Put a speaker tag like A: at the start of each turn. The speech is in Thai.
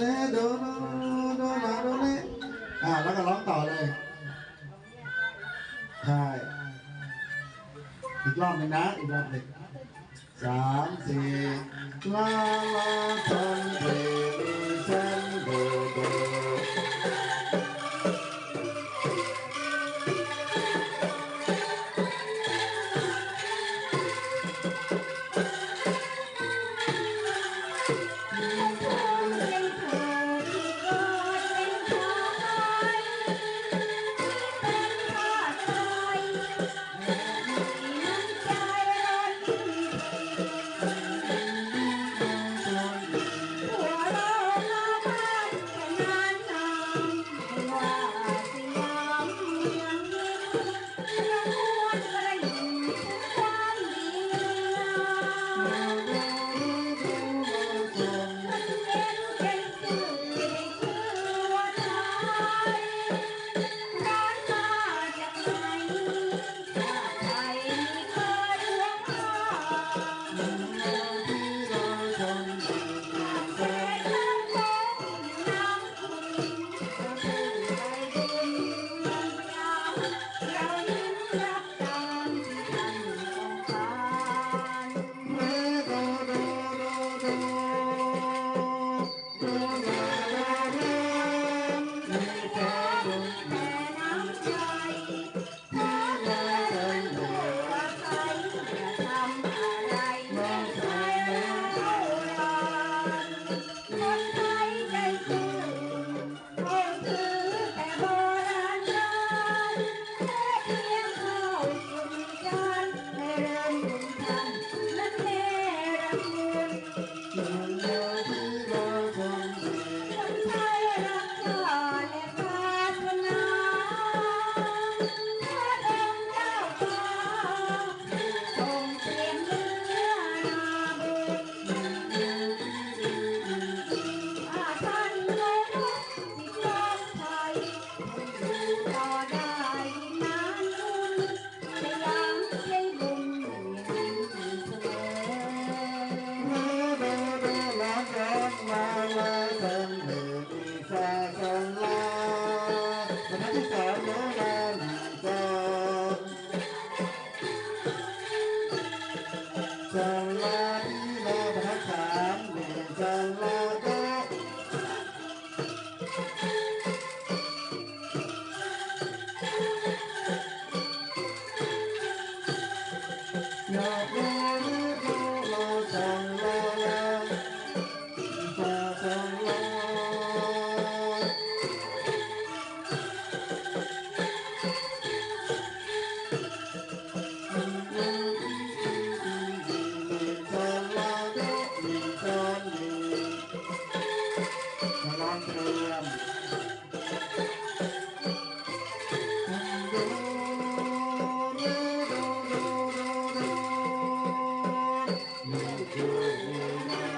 A: เน่โดด
B: โดนาโดเนอ่าแล้วก็ร้องต่อเลยใช่อีกรอบหนึ่งนะ อีกรอบหนึ่งสามสี่
A: ลาลาทันเดีเซ Thank you.